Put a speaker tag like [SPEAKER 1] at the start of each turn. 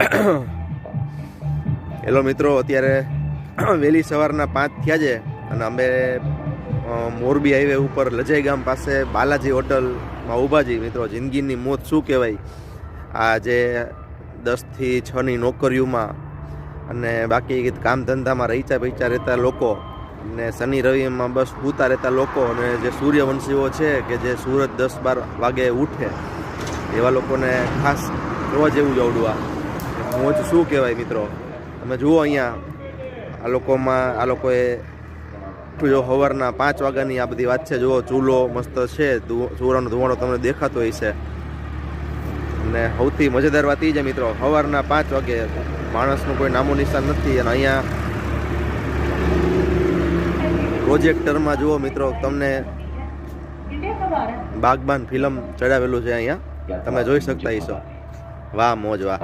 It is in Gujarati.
[SPEAKER 1] હેલો મિત્રો, અત્યારે વહેલી સવારના પાંચ થયા છે અને અમે મોરબી હાઈવે ઉપર લજાઈ ગામ પાસે બાલાજી હોટલમાં ઊભા છીએ. મિત્રો, જિંદગીની મોત શું કહેવાય? આ જે દસથી છની નોકરીઓમાં અને બાકી કામ ધંધામાં રહીચા પૈચા રહેતા લોકો ને શનિ રવિમાં બસ સૂતા રહેતા લોકો અને જે સૂર્યવંશીઓ છે કે જે સુરત દસ બાર વાગે ઉઠે, એવા લોકોને ખાસ રોજ એવું જવડું આ. મોજ શું કહેવાય મિત્રો? તમે જુઓ અહીંયા, આ લોકોમાં, આ લોકોએ જો સવારના પાંચ વાગ્યાની આ બધી વાત છે, જુઓ, ચૂલો મસ્ત છે ચૂરાનો ધુવાડો તમને દેખાતો હોય છે. અને સૌથી મજેદાર વાત એ છે મિત્રો સવારના પાંચ વાગે માણસનું કોઈ નામો નિશાન નથી. અને અહીંયા પ્રોજેક્ટરમાં જુઓ મિત્રો, તમને બાગબાન ફિલ્મ ચડાવેલું છે અહીંયા. તમે જોઈ શકતા હશો. વાહ, મોજ, વાહ.